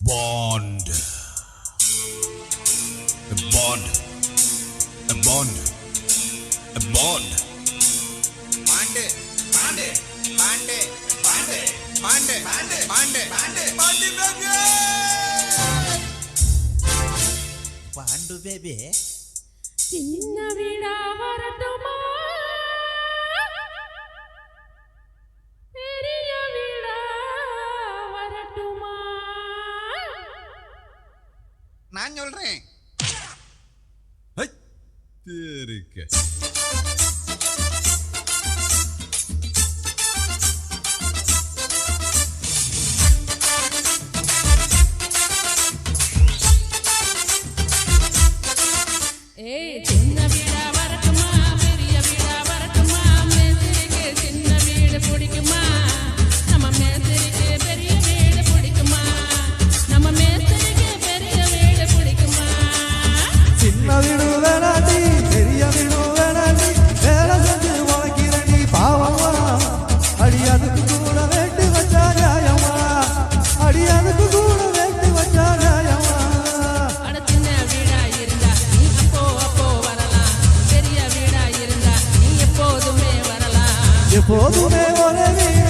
Bond பாண்ட் பாண்ட் பாண்ட் பாண்டு பாண்டு பாண்டு பாண்டு பாண்டு பாண்டு பாண்டு பாண்டு பாண்டு பேபி பாண்டு பேபி சின்ன வீடா வரட்டும் Hysterica. Hey, খোঁজ ওরে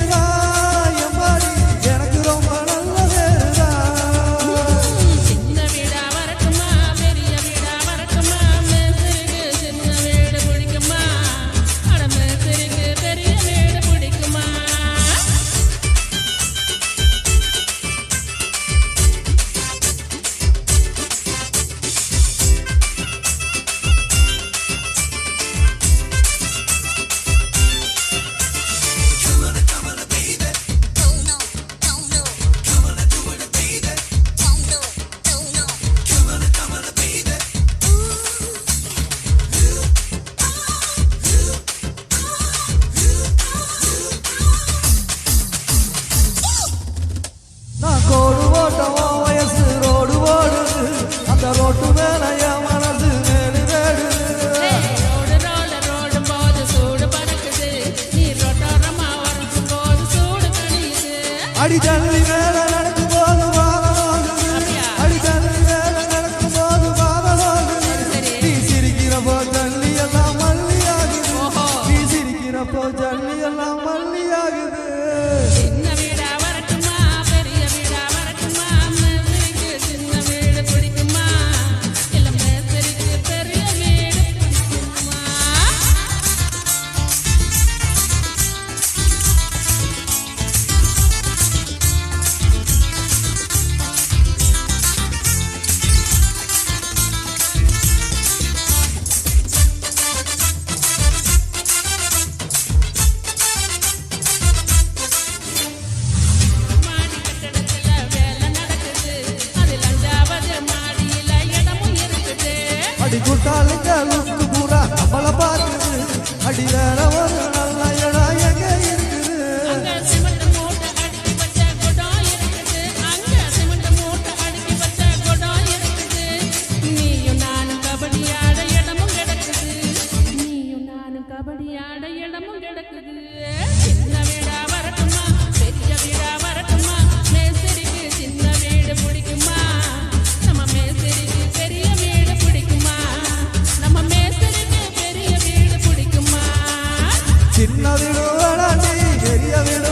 அடிதள்ளி மேல அடி குட்டாளுங்க லுக்கு பூரா நம்மளை பார்க்குது. அடி வேற ஒரு நல்ல இடம் எங்க இருக்குது? கபடியாட இடமும் கிடக்குது. ചിന്നതിടുകളി ചെറിയ വിട